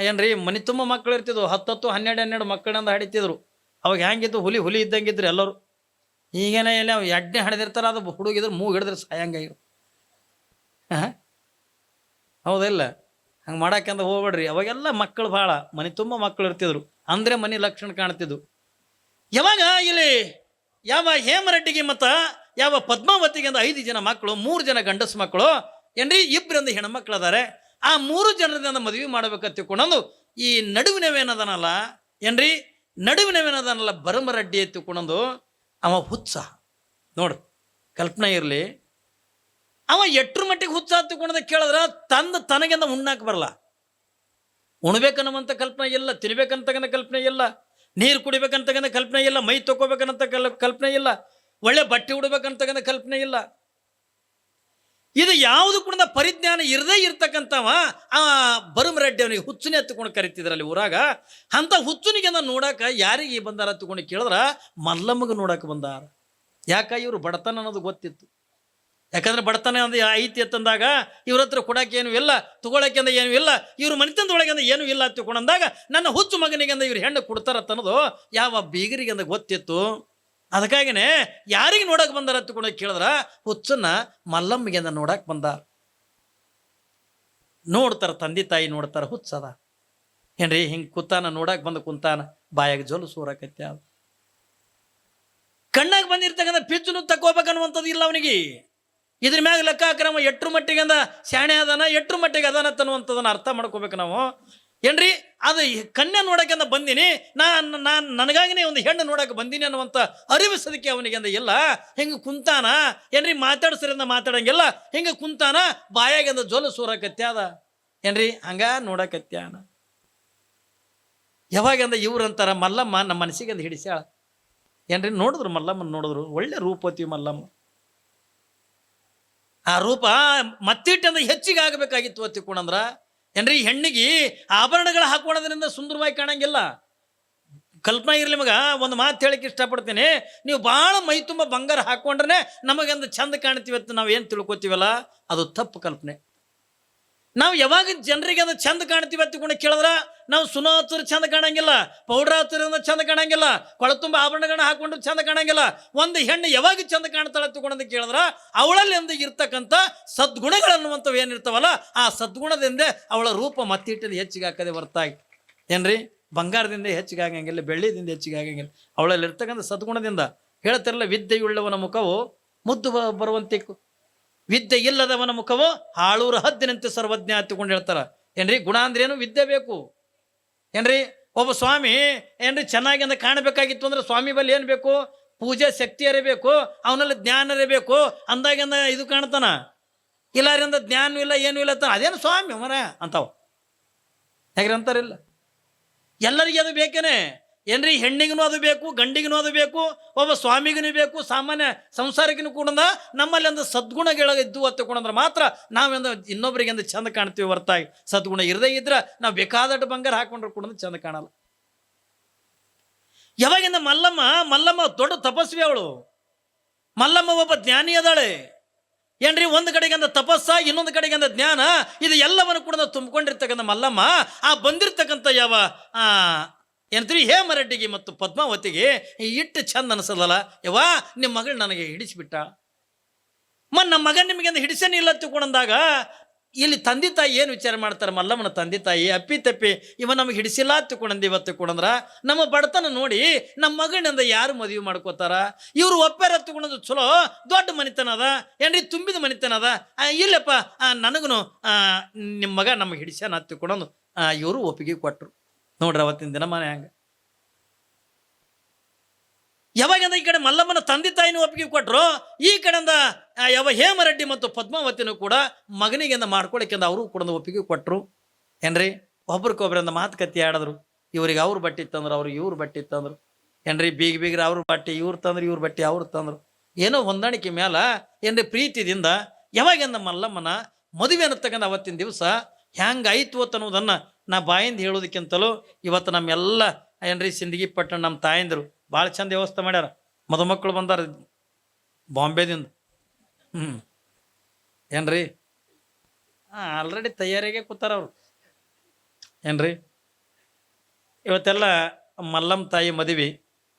ಏನ್ರಿ, ಮನೆ ತುಂಬ ಮಕ್ಳು ಇರ್ತಿದ್ವು. ಹತ್ತತ್ತು ಹನ್ನೆರಡು ಹನ್ನೆರಡು ಮಕ್ಕಳಿಂದ ಹಡಿತಿದ್ರು. ಅವಾಗ ಹೆಂಗಿತ್ತು? ಹುಲಿ ಹುಲಿ ಇದ್ದಂಗಿದ್ರು ಎಲ್ಲರೂ. ಈಗೇನ ಎಲ್ಲ ಎಡ್ಡೆ ಹಡಿದಿರ್ತಾರ, ಅದು ಹುಡುಗಿದ್ರು, ಮೂಗು ಹಿಡಿದ್ರೆ, ಸಾಯಂಗ ಹಾಂ? ಹೌದಿಲ್ಲ. ಹಂಗೆ ಮಾಡಾಕಂದ ಹೋಗ್ಬೇಡ್ರಿ. ಅವಾಗೆಲ್ಲ ಮಕ್ಕಳು ಭಾಳ. ಮನೆ ತುಂಬ ಮಕ್ಕಳು ಇರ್ತಿದ್ರು. ಅಂದರೆ ಮನೆ ಲಕ್ಷಣ ಕಾಣ್ತಿದ್ವು. ಯಾವಾಗ ಇಲ್ಲಿ ಯಾವ ಹೇಮರೆಡ್ಡಿಗೆ ಮತ್ತು ಯಾವ ಪದ್ಮಾವತಿಗೆ ಐದು ಜನ ಮಕ್ಕಳು, ಮೂರು ಜನ ಗಂಡಸು ಮಕ್ಕಳು ಏನ್ರಿ? ಇಬ್ಬರಿಂದ ಹೆಣ್ಮಕ್ಳು ಅದಾರೆ ಆ ಮೂರು ಜನರಿಂದ ಮದುವೆ ಮಾಡ್ಬೇಕಂತ ತಿಳ್ಕೊಂಡು ಈ ನಡುವಿನವೇನದನಲ್ಲ? ಏನ್ರಿ? ನಡುವಿನವೇನದನಲ್ಲ? ಬರಮರಡ್ಡಿ ತಿಳ್ಕೊಂಡು ಅವ ಉತ್ಸಾಹ ನೋಡು, ಕಲ್ಪನೆ ಇರಲಿ. ಅವ ಎಟ್ರ ಮಟ್ಟಿಗೆ ಹುಚ್ಚ ತಿಳ್ಕೊಂಡ ಕೇಳಿದ್ರೆ ತಂದ ತನಗಿಂದ ಉಣ್ಣಾಕ್ ಬರಲ್ಲ. ಉಣ್ಬೇಕನ್ನುವಂಥ ಕಲ್ಪನೆ ಇಲ್ಲ ತಿನ್ಬೇಕಂತಕ್ಕಂಥ ಕಲ್ಪನೆ ಇಲ್ಲ, ನೀರು ಕುಡಿಬೇಕಂತಕ್ಕಂಥ ಕಲ್ಪನೆ ಇಲ್ಲ, ಮೈ ತಗೋಬೇಕನ್ನಂತ ಕಲ್, ಕಲ್ಪನೆ ಇಲ್ಲ, ಒಳ್ಳೆ ಬಟ್ಟೆ ಉಡ್ಬೇಕಂತಕ್ಕಂಥ ಕಲ್ಪನೆ ಇಲ್ಲ. ಇದು ಯಾವುದು ಕೂಡ ಪರಿಜ್ಞಾನ ಇರದೇ ಇರ್ತಕ್ಕಂಥವ ಆ ಬರುಮರೆಡ್ಡಿ ಅವನಿಗೆ ಹುಚ್ಚುನಿ ಹತ್ತುಕೊಂಡು ಕರಿತಿದ್ರಲ್ಲಿ ಊರಾಗ. ಅಂತ ಹುಚ್ಚುನಿಗೆ ನೋಡಾಕ ಯಾರಿಗೆ ಬಂದಾರ ಹತ್ತುಕೊಂಡು ಕೇಳಿದ್ರ ಮಲ್ಲಮ್ಮಗೆ ನೋಡಕ್ಕೆ ಬಂದಾರ. ಯಾಕ ಇವರು ಬಡತನ ಅನ್ನೋದು ಗೊತ್ತಿತ್ತು. ಯಾಕಂದ್ರೆ ಬಡತನ ಅಂದ್ರೆ ಐತಿ ಅಂತಂದಾಗ ಇವ್ರ ಹತ್ರ ಕೊಡಕ್ಕೆ ಏನು ಇಲ್ಲ, ತಗೊಳಕ್ಕೆ ಅಂದ್ರೆ ಏನು ಇಲ್ಲ, ಇವ್ರ ಮನೆತನದೊಳಗೆ ಅಂದ ಏನೂ ಇಲ್ಲ ತಿಳ್ಕೊಂಡಂದಾಗ ನನ್ನ ಹುಚ್ಚು ಮಗನಿಗೆ ಅಂದ್ರೆ ಇವ್ರು ಹೆಣ್ಣು ಕೊಡ್ತಾರತ್ತ ಅನ್ನೋದು ಯಾವ ಬೀಗರಿಗೆ ಅಂದ್ರೆ ಗೊತ್ತಿತ್ತು. ಅದಕ್ಕಾಗಿನೇ ಯಾರಿಗೆ ನೋಡಕ್ಕೆ ಬಂದಾರ ತಿಳ್ಕೊಂಡು ಕೇಳಿದ್ರ, ಹುಚ್ಚನ್ನ ಮಲ್ಲಮ್ಮಿಗೆ ನೋಡಕ್ಕೆ ಬಂದಾರ. ನೋಡ್ತಾರ ತಂದೆ ತಾಯಿ ನೋಡ್ತಾರ ಹುಚ್ಚದ ಏನ್ರಿ, ಹಿಂಗೆ ಕುತ್ತಾನ ನೋಡಕ್ಕೆ ಬಂದು ಕುಂತಾನ, ಬಾಯಾಗ ಜೊಲು ಅದು ಕಣ್ಣಾಗ ಬಂದಿರ್ತಕ್ಕಂಥ ಪಿಚ್ಚುನು ತಗೋಬೇಕನ್ನುವಂಥದ್ದು ಇಲ್ಲ ಅವನಿಗೆ. ಇದ್ರ ಮ್ಯಾಗ ಲೆಕ್ಕ ಹಾಕ್ರಮ, ಎಟ್ರ ಮಟ್ಟಿಗೆ ಅಂದ ಶಾಣೆ ಅದಾನ, ಎಟ್ರ ಮಟ್ಟಿಗೆ ಅದಾನ ಅನ್ನುವಂಥದ್ದನ್ನ ಅರ್ಥ ಮಾಡ್ಕೋಬೇಕು ನಾವು. ಏನ್ರಿ? ಅದು ಕನ್ಯೆ ಅಂತ ಬಂದೀನಿ. ನಾನು ನಾನು ನನಗಾಗಿನೇ ಒಂದು ಹೆಣ್ಣು ನೋಡಕ್ಕೆ ಬಂದೀನಿ ಅನ್ನುವಂಥ ಅರಿವು ಸದಕ್ಕೆ ಅವನಿಗೆ ಅಂದ ಇಲ್ಲ ಹಿಂಗೆ ಕುಂತಾನ? ಏನ್ರಿ ಮಾತಾಡ್ಸರಿಂದ ಮಾತಾಡಂಗಿಲ್ಲ? ಹಿಂಗೆ ಕುಂತಾನ? ಬಾಯಾಗ ಅಂದ ಜೋಲು ಸೂರಕತ್ಯಾದ ಏನ್ರಿ? ಹಂಗ ನೋಡಕತ್ಯಾನ. ಯಾವಾಗಂದ ಇವ್ರಂತಾರ ಮಲ್ಲಮ್ಮ ನಮ್ಮ ಮನಸ್ಸಿಗೆ ಅಂದ ಹಿಡಿಸ್ಯಾಳ. ಏನ್ರಿ? ನೋಡಿದ್ರು ಮಲ್ಲಮ್ಮನ ನೋಡಿದ್ರು. ಒಳ್ಳೆ ರೂಪತಿ ಮಲ್ಲಮ್ಮ. ಆ ರೂಪ ಮತ್ತಿಟ್ಟಂದ ಹೆಚ್ಚಿಗೆ ಆಗಬೇಕಾಗಿತ್ತು ತಿಳ್ಕೊಂಡಂದ್ರ ಏನ್ರಿ ಹೆಣ್ಣಿಗೆ ಆಭರಣಗಳು ಹಾಕೊಳ್ಳೋದ್ರಿಂದ ಸುಂದರವಾಗಿ ಕಾಣಂಗಿಲ್ಲ. ಕಲ್ಪನೆ ಇರಲಿ ಮಗ, ಒಂದು ಮಾತು ಹೇಳಕ್ಕೆ ಇಷ್ಟಪಡ್ತೀನಿ. ನೀವು ಭಾಳ ಮೈ ತುಂಬ ಬಂಗಾರ ಹಾಕ್ಕೊಂಡ್ರೆ ನಮಗೊಂದು ಚಂದ ಕಾಣ್ತೀವಿ ಅಂತ ನಾವು ಏನು ತಿಳ್ಕೊತೀವಲ್ಲ? ಅದು ತಪ್ಪು ಕಲ್ಪನೆ. ನಾವು ಯಾವಾಗ ಜನರಿಗೆ ಅದು ಚಂದ ಕಾಣ್ತೀವಿ ಅಂತ ಕೂಡ ಕೇಳಿದ್ರೆ, ನಾವು ಸುನೋ ಚಂದ ಕಾಣಂಗಿಲ್ಲ ಪೌಡ್ರ್ ಚಂದ ಕಾಣಂಗಿಲ್ಲ ಕೊಳ ತುಂಬ ಆಭರಣಗಳನ್ನ ಹಾಕೊಂಡು ಚಂದ ಕಾಣಂಗಿಲ್ಲ, ಒಂದು ಹೆಣ್ಣು ಯಾವಾಗ ಚಂದ ಕಾಣ್ತಾಳೆ ಅಂತ ಕೇಳಿದ್ರೆ ಅವಳಲ್ಲಿ ಒಂದು ಇರ್ತಕ್ಕಂಥ ಸದ್ಗುಣಗಳನ್ನುವಂಥವು ಏನಿರ್ತಾವಲ್ಲ, ಆ ಸದ್ಗುಣದಿಂದ ಅವಳ ರೂಪ ಮತ್ತಿಟ್ಟಲ್ಲಿ ಹೆಚ್ಚಿಗೆ ಹಾಕದೆ ಹೊರತಾಗಿ ಏನ್ರಿ? ಬಂಗಾರದಿಂದ ಹೆಚ್ಚಿಗೆ ಆಗಂಗಿಲ್ಲ ಬೆಳ್ಳಿದಿಂದ ಹೆಚ್ಚಿಗೆ ಆಗಂಗಿಲ್ಲ. ಅವಳಲ್ಲಿ ಇರ್ತಕ್ಕಂಥ ಸದ್ಗುಣದಿಂದ, ಹೇಳ್ತಿರಲ್ಲ, ವಿದ್ಯೆಯುಳ್ಳವನ ಮುಖವು ಮುದ್ದು ಬ- ಬರುವಂತಿಕ್ಕು ವಿದ್ಯೆ ಇಲ್ಲದವನ ಮುಖವೋ ಹಾಳೂರ ಹದ್ದಿನಂತೆ ಸರ್ವಜ್ಞ ಹತ್ತಿಕೊಂಡು ಹೇಳ್ತಾರ. ಏನ್ರಿ? ಗುಣ ಅಂದ್ರೇನು ವಿದ್ಯೆ ಬೇಕು. ಏನ್ರಿ? ಒಬ್ಬ ಸ್ವಾಮಿ, ಏನ್ರಿ? ಚೆನ್ನಾಗಿ ಅಂತ ಕಾಣಬೇಕಾಗಿತ್ತು ಅಂದ್ರೆ ಸ್ವಾಮಿ ಬಲ್ಲಿ ಏನು ಬೇಕು? ಪೂಜೆ ಶಕ್ತಿ ಬೇಕು, ಅವನಲ್ಲಿ ಜ್ಞಾನ ಬೇಕು ಅಂದಾಗಿಂದ ಇದು ಕಾಣ್ತಾನ? ಇಲ್ಲಾರಿಂದ ಜ್ಞಾನ ಇಲ್ಲ, ಏನೂ ಇಲ್ಲ ತಾನ ಅದೇನು ಸ್ವಾಮಿ ಮರ ಅಂತಾವ. ಹೇಗ್ರಿ ಅಂತಾರಿಲ್ಲ? ಎಲ್ಲರಿಗೆ ಅದು ಬೇಕೇನೆ? ಏನ್ರಿ ಹೆಣ್ಣಿಗೂ ಅದು ಬೇಕು ಗಂಡಿಗೂ ಅದು ಬೇಕು, ಒಬ್ಬ ಸ್ವಾಮಿಗೂ ಬೇಕು, ಸಾಮಾನ್ಯ ಸಂಸಾರಿಗೂ ಕೂಡ ನಮ್ಮಲ್ಲಿ ಒಂದು ಸದ್ಗುಣಗಳಿದ್ದು ಇದ್ದು ಹತ್ತಕೊಂಡ್ರೆ ಮಾತ್ರ ನಾವೆಂದು ಇನ್ನೊಬ್ಬರಿಗೆ ಒಂದು ಚಂದ ಕಾಣ್ತೀವಿ ಹೊರತಾಗಿ. ಸದ್ಗುಣ ಇರದೇ ಇದ್ರೆ ನಾವು ಬೇಕಾದಷ್ಟು ಬಂಗಾರ ಹಾಕೊಂಡ್ರೆ ಕೂಡ ಚಂದ ಕಾಣಲ್ಲ. ಯಾವಾಗಿಂದ ಮಲ್ಲಮ್ಮ ಮಲ್ಲಮ್ಮ ದೊಡ್ಡ ತಪಸ್ವಿ ಅವಳು. ಮಲ್ಲಮ್ಮ ಒಬ್ಬ ಜ್ಞಾನಿ ಅದಾಳೆ. ಏನ್ರಿ ಒಂದು ಕಡೆಗೆ ತಪಸ್ಸ, ಇನ್ನೊಂದು ಕಡೆಗೆ ಜ್ಞಾನ, ಇದು ಎಲ್ಲವನ್ನು ಕೂಡ ತುಂಬಿಕೊಂಡಿರ್ತಕ್ಕಂಥ ಮಲ್ಲಮ್ಮ, ಆ ಬಂದಿರ್ತಕ್ಕಂಥ ಯಾವ, ಆ ಏನಂತೀರಿ? ಹೇಮರೆಡ್ಡಿಗೆ ಮತ್ತು ಪದ್ಮಾವತಿಗೆ ಇಟ್ಟು ಚಂದ ಅನಿಸಲ್ಲ ಯವ್ವಾ ನಿಮ್ಮ ಮಗಳು ನನಗೆ ಹಿಡಿಸಿಬಿಟ್ಟ. ಮ ನಮ್ಮ ಮಗ ನಿಮಗೆ ಹಿಡಿಸೇನೆ ಇಲ್ಲ ತಿಳ್ಕೊಂಡಂದಾಗ, ಇಲ್ಲಿ ತಂದೆ ತಾಯಿ ಏನು ವಿಚಾರ ಮಾಡ್ತಾರೆ? ಮಲ್ಲಮ್ಮನ ತಂದೆ ತಾಯಿ, ಅಪ್ಪಿ ತಪ್ಪಿ, ಇವ ನಮಗೆ ಹಿಡಿಸಿಲ್ಲ ತಿಳ್ಕೊಂಡಂದು ಇವತ್ತು ತಿಳ್ಕೊಂಡಂದ್ರ, ನಮ್ಮ ಬಡತನ ನೋಡಿ ನಮ್ಮ ಮಗಳಿಂದ ಯಾರು ಮದುವೆ ಮಾಡ್ಕೋತಾರ? ಇವರು ಒಪ್ಪಾರ ತಗೊಂಡದು ಚಲೋ, ದೊಡ್ಡ ಮನಿತನ ಅದ. ಏನ್ರಿ, ತುಂಬಿದ ಮನಿತನ ಅದ. ಇಲ್ಲಪ್ಪ ನನಗೂ ನಿಮ್ಮ ಮಗ ನಮಗೆ ಹಿಡಿಸ್ಯಾನ ತಿಳ್ಕೊಂಡು ಇವರು ಒಪ್ಪಿಗೆ ಕೊಟ್ಟರು ನೋಡ್ರಿ ಅವತ್ತಿನ ದಿನ ಮನೆ ಹಂಗ. ಯಾವಾಗಿಂದ ಈ ಕಡೆ ಮಲ್ಲಮ್ಮನ ತಂದೆ ತಾಯಿನೂ ಒಪ್ಪಿಗೆ ಕೊಟ್ಟರು ಈ ಕಡೆಯಿಂದ ಯಾವ ಹೇಮರೆಡ್ಡಿ ಮತ್ತು ಪದ್ಮಾವತಿನೂ ಕೂಡ ಮಗನಿಗೆಂದ ಮಾಡ್ಕೊಳಕ್ಕೆಂದ ಅವರು ಕೂಡ ಒಪ್ಪಿಗೆ ಕೊಟ್ಟರು ಏನ್ರಿ? ಒಬ್ರಿಗೊಬ್ರಿಂದ ಮಾತುಕತೆ ಆಡಿದ್ರು. ಇವ್ರಿಗೆ ಅವ್ರ ಬಟ್ಟೆ ತಂದ್ರು, ಅವ್ರಿಗೆ ಇವ್ರ ಬಟ್ಟೆ ತಂದ್ರು. ಏನ್ರಿ? ಬೀಗ ಬೀಗ್ರ ಅವ್ರ ಬಟ್ಟೆ, ಇವ್ರು ತಂದ್ರು, ಇವ್ರ ಬಟ್ಟೆ ಅವ್ರು ತಂದ್ರು. ಏನೋ ಹೊಂದಾಣಿಕೆ ಮೇಲೆ ಏನ್ರಿ ಪ್ರೀತಿದಿಂದ ಯಾವಾಗಿಂದ ಮಲ್ಲಮ್ಮನ ಮದುವೆ ಅನ್ನತಕ್ಕಂಥ ಅವತ್ತಿನ ದಿವಸ ಹೆಂಗಾಯ್ತು ಅನ್ನೋದನ್ನ ನಾ ಬಾಯಿಂದ ಹೇಳೋದಕ್ಕಿಂತಲೂ ಇವತ್ತು ನಮ್ಮೆಲ್ಲ ಏನ್ರಿ ಸಿಂದಗಿ ಪಟ್ಟಣ ನಮ್ಮ ತಾಯಂದಿರು ಭಾಳ ಚಂದ ವ್ಯವಸ್ಥೆ ಮಾಡ್ಯಾರ. ಮದುಮಕ್ಕಳು ಬಂದಾರ ಬಾಂಬೆದಿಂದ. ಹ್ಞೂ ಏನ್ರಿ? ಹಾಂ ಆಲ್ರೆಡಿ ತಯಾರಿಗೆ ಕೂತಾರ ಅವರು. ಏನ್ರಿ? ಇವತ್ತೆಲ್ಲ ಮಲ್ಲಮ್ಮ ತಾಯಿ ಮದುವೆ.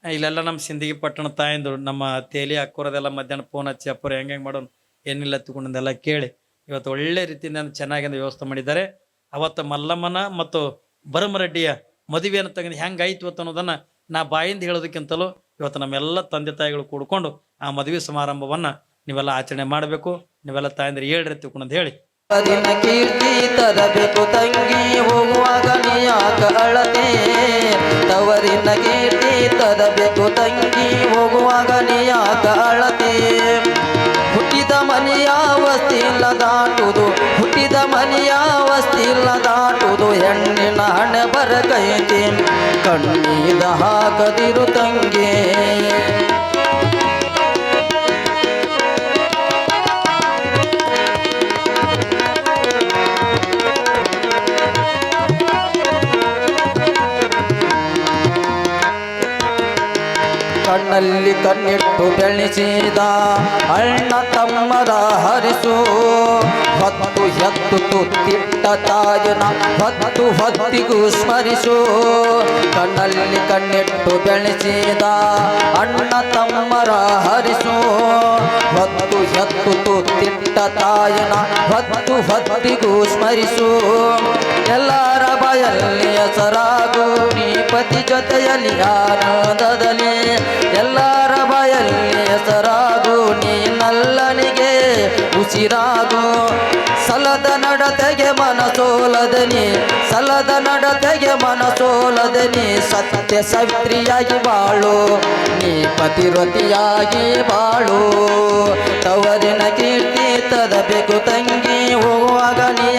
ಇಲ್ಲೆಲ್ಲ ನಮ್ಮ ಸಿಂದಗಿ ಪಟ್ಟಣ ತಾಯಂದಿರು ನಮ್ಮ ತೇಲಿ ಹಾಕೋರದೆಲ್ಲ ಮಧ್ಯಾಹ್ನ ಫೋನ್ ಹಚ್ಚಿ ಅಪ್ಪರು ಹೆಂಗೆ ಹೆಂಗೆ ಮಾಡೋನು ಏನಿಲ್ಲ ತಗೊಂಡೆಲ್ಲ ಕೇಳಿ. ಇವತ್ತು ಒಳ್ಳೆ ರೀತಿಯಿಂದ ಚೆನ್ನಾಗಿಂದ ವ್ಯವಸ್ಥೆ ಮಾಡಿದ್ದಾರೆ. ಅವತ್ತು ಮಲ್ಲಮ್ಮನ ಮತ್ತು ಭರಮರೆಡ್ಡಿಯ ಮದುವೆಯನ್ನು ತೆಗೆದು ಹೆಂಗಾಯ್ತು ಅಂತ ಅನ್ನೋದನ್ನು ನಾ ಬಾಯಿಂದ ಹೇಳೋದಕ್ಕಿಂತಲೂ ಇವತ್ತು ನಮ್ಮೆಲ್ಲ ತಂದೆ ತಾಯಿಗಳು ಕೂಡ್ಕೊಂಡು ಆ ಮದುವೆ ಸಮಾರಂಭವನ್ನು ನೀವೆಲ್ಲ ಆಚರಣೆ ಮಾಡಬೇಕು. ನೀವೆಲ್ಲ ತಾಯಂದ್ರೆ ಹೇಳ್ರಿ ತಿಳ್ಕೊಂಡು ಹೇಳಿ. ಕೀರ್ತಿ ತರಬೇಕು ತಂಗಿ ಹೋಗುವಾಗ ತವರಿನ ಕೀರ್ತಿ ತರಬೇಕು ತಂಗಿ ಹೋಗುವಾಗ ನೀಯಾಕ ಹಣೆ ಬರಕೈತಿ ಕಣ್ಣೀದ ಹಾಕದಿರು ತಂಗಿ. ಕಣ್ಣಲ್ಲಿ ಕಣ್ಣಿಟ್ಟು ಬೆಳೆಸಿದ ಅಣ್ಣ ತಮ್ಮರ ಹರಿಸು. ಹೊತ್ತು ಎತ್ತು ತುತ್ತಿಟ್ಟ ತಾಯನ ಹೊತ್ತು ಹೊತ್ತಿಗೂ ಸ್ಮರಿಸು. ಕಣ್ಣಲ್ಲಿ ಕಣ್ಣಿಟ್ಟು ಬೆಳೆಸಿದ ಅಣ್ಣ ತಮ್ಮರ ಹರಿಸು. ಹೊತ್ತು ಎತ್ತು ತುತ್ತಿಟ್ಟ ತಾಯನ ಹೊತ್ತು ಹೊತ್ತಿಗೂ ಸ್ಮರಿಸು. ಎಲ್ಲರ ಬಯಲ್ಲಿಯ ನೀ ಪತಿ ಜೊತೆಯಲ್ಲಿ ಆನಂದದಲ್ಲಿ ಎಲ್ಲರ ಬಯಲಿ ಹೆಸರಾಗು ನೀನಲ್ಲನಿಗೆ ಉಸಿರಾಗು. ಸಲದ ನಡತೆಗೆ ಮನಸೋಲದನಿ, ಸಲದ ನಡತೆಗೆ ಮನಸೋಲದನಿ, ಸತ್ಯ ಸವಿತ್ರಿಯಾಗಿ ಬಾಳು, ನೀ ಪತಿರತಿಯಾಗಿ ಬಾಳು. ತವರಿನ ಕೀರ್ತಿ ತದಬೇಕು ತಂಗಿ, ಹೋಗುವಾಗ ನೀ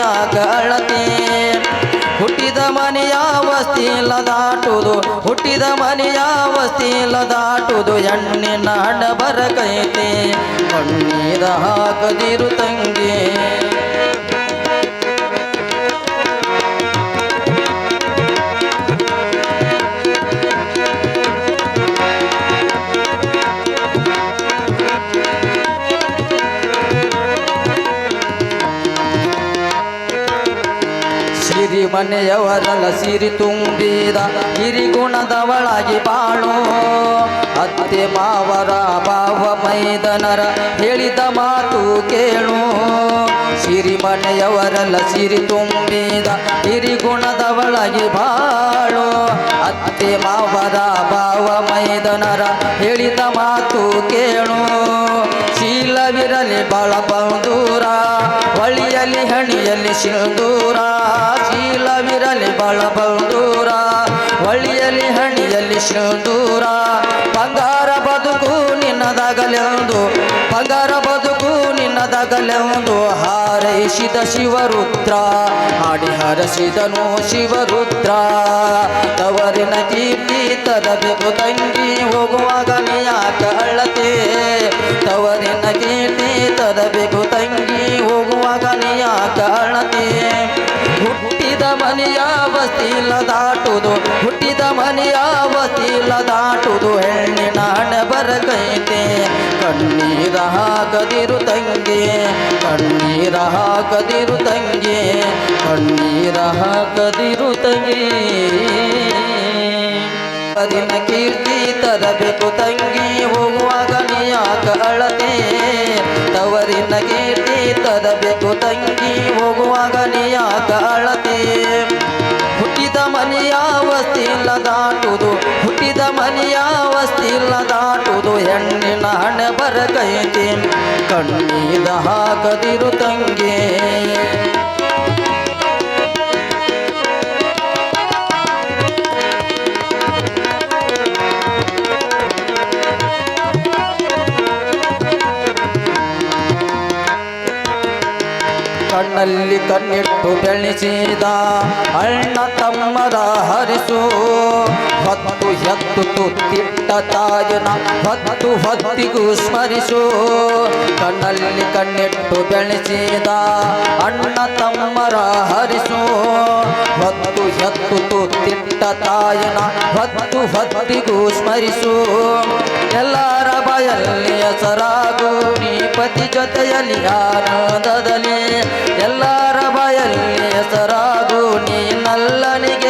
ಅಳತೆ ಹುಟ್ಟಿದ ಮನೆಯ ವಸ್ತಿ ದಾಟುದು ಹುಟ್ಟಿದ ಮನೆಯ ವಸ್ತಿಲ್ಲ ದಾಟುದು ಎಣ್ಣಿನ ಹಣ ಬರಕೈತೆ ಕಣ್ಣೀರ ಹಾಕದಿರು ತಂಗಿ. ಸಿರಿಮನೆಯವರಲ್ಲ ಸಿರಿ ತುಂಬಿದ ಹಿರಿಗುಣದವಳಾಗಿ ಬಾಳು. ಅತ್ತೆ ಮಾವರ ಭಾವ ಮೈದನರ ಹೇಳಿದ ಮಾತು ಕೇಳು. ಸಿರಿಮನೆಯವರಲ್ಲ ಸಿರಿ ತುಂಬಿದ ಹಿರಿಗುಣದವಳಾಗಿ ಬಾಳು. ಅತ್ತೆ ಮಾವರ ಭಾವ ಮೈದನರ ಹೇಳಿದ ಮಾತು ಕೇಳು. ಶೀಲವಿರಲಿ ಬಾಳ ಬಂದೂರ ಹೊಳಿಯಲಿ ಹಣಿಯಲ್ಲಿ ಸಿಂಧೂರ, ಚೀಲವಿರಲಿ ಬಾಳ ಬಂದೂರ ಹೊಳಿಯಲ್ಲಿ ಹಣಿಯಲ್ಲಿ ಸಿಂಧೂರ. ಬಂಗಾರ ಬದುಕು ನಿನ್ನದಾಗಲೆಂದು, ಬಂಗಾರ ಬದುಕು ನಿನ್ನದಾಗಲೆಂದು ಹಾರೈಸಿದ ಶಿವರುದ್ರ, ಹಾಡಿ ಹರಸಿದನು ಶಿವರುದ್ರ. ತವರಿನ ಕೀರ್ತಿ ತರಬೇಕು ತಂಗಿ ಹೋಗುವಾಗ ನೀಯಾಕ ತವರಿನ ಕೀರ್ತಿ ತರಬೇಕು ತಂಗಿ ಹೋಗುವಾಗ ಹುಟ್ಟಿದ ಮನೆಯ ವಸ್ತಿಲ ದಾಟುದು ಹುಟ್ಟಿದ ಮನೆಯ ವಸ್ತಿಲ ದಾಟುದು ಹೆಣ್ಣಿನ ಹಣೆ ಬರಗೈತೆ. ಕಣ್ಣೀರ ಹಾಕದಿರು ತಂಗಿ, ಕಣ್ಣೀರ ಹಾಕದಿರು ತಂಗಿ, ಕಣ್ಣೀರ ಹಾಕದಿರು ತಂಗಿ. ಅದಿನ ಕೀರ್ತಿ ತರಬೇಕು ತಂಗಿ, ಹೋಗುವಾಗ ನೀಯಾಕ ಅಳತೆ. ತವರಿನ ಕೀರ್ತಿ ತರಬೇಕು ತಂಗಿ, ಹೋಗುವಾಗ ನೀಯಾಕ ಅಳತೆ. ವಸ್ತಿಲ್ಲ ದಾಟುದು ಹುಟ್ಟಿದ ಮನೆಯ ವಸ್ತಿಲ್ಲ ದಾಟುದು ಹೆಣ್ಣಿನ ಹಣೆ ಬರಗೈತಿ ಕಣ್ಣೀದ ಹಾಕದಿರು ತಂಗಿ. ಕಣ್ಣಲ್ಲಿ ಕಣ್ಣಿಟ್ಟು ಬೆಳೆಸಿದ ಅಣ್ಣ ತಮ್ಮದ ಹರಿಸು. ಹೊತ್ತು ಎತ್ತು ತುತ್ತಿಟ್ಟ ತಾಯನ ಹೊತ್ತು ಹೊತ್ತಿಗೂ ಸ್ಮರಿಸು. ಕಣ್ಣಲ್ಲಿ ಕಣ್ಣಿಟ್ಟು ಬೆಳೆಸಿದ ಅಣ್ಣ ತಮ್ಮರ ಹರಿಸು. ಹೊತ್ತು ಎತ್ತು ತಿಟ್ಟ ತಾಯನ ಹೊತ್ತು ಹೊತ್ತಿಗೂ ಸ್ಮರಿಸು. ಎಲ್ಲರ ಬಯಲ್ಲಿ ಹೆಸರಾಗು. ನೀಪತಿ ಜೊತೆಯಲ್ಲಿ ಆನಂದದಲ್ಲಿ. ಎಲ್ಲರ ಬಯಲ್ಲಿ ಹೆಸರಾಗು. ನೀ ನಲ್ಲನಿಗೆ